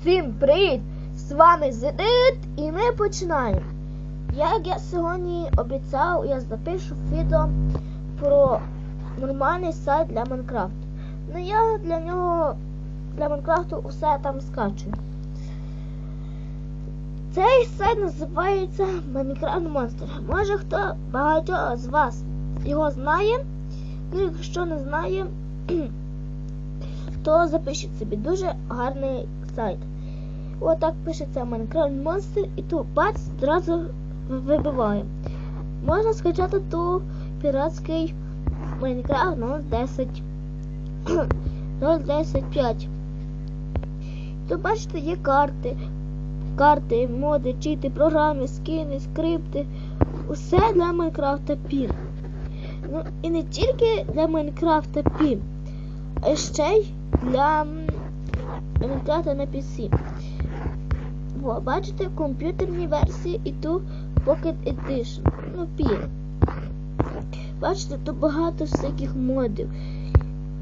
Всім привіт! З вами Зенит і ми починаємо. Як я сьогодні обіцяв, я запишу відео про нормальний сайт для Майнкрафту. Ну я для нього для Майнкрафту усе там скачую. Цей сайт називається Minecraft Monster. Може хто багато з вас його знає. Ну, якщо не знає, то запишіть собі дуже гарний сайт. Отак пишеться Minecraft Monster і тут бац зразу вибиває. Можна скачати ту піратський Minecraft 010 010.5. Тут бачите, є карти, карти, моди, чити, програми, скини, скрипти. Усе для Майнкрафта Пін. Ну і не тільки для Майнкрафта Пін, а ще й для Майнкрафта на PC. О, бачите, комп'ютерні версії і ту Pocket Edition. Ну, Пін. Бачите, тут багато всяких модів.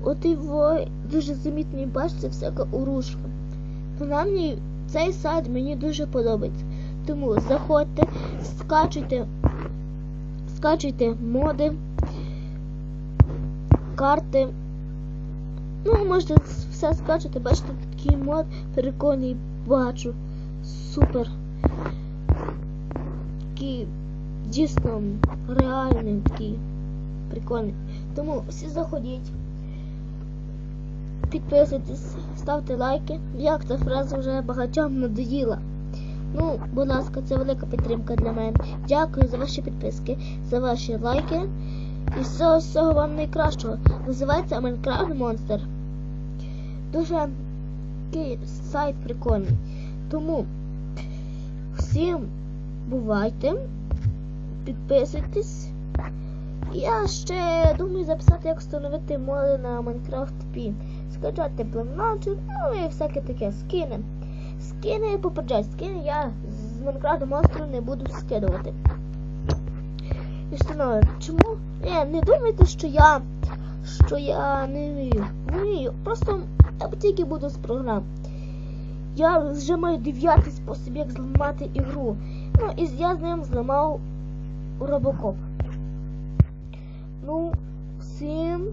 От його дуже замітний, бачите, всяка урушка. Принаймні, цей сайт мені дуже подобається. Тому заходьте, скачуйте, скачуйте моди, карти. Ну, можете все скачати, бачите, такий мод прикольний бачу. Супер. Такий дійсно реальний, такий прикольний. Тому всі заходіть. Підписуйтесь, ставте лайки. Як ця фраза вже багатьом надоїла. Ну, будь ласка, це велика підтримка для мене. Дякую за ваші підписки, за ваші лайки. І всього всього вам найкращого. Називається Minecraft Monster. Дуже такий сайт прикольний. Тому всім бувайте, підписуйтесь. Я ще думаю записати, як встановити моди на Minecraft P. Скачати планочок, ну і всяке таке скини. Скини попереджай, скини я з Minecraft Monster не буду скидувати. І встановлю. Чому? Не, не думайте, що я що я не вмію. Вмію. Просто я тільки буду з програм. Я вже маю дев'ятий спосіб, як зламати ігру. Ну і я з ним зламав робокоп. Ну, всім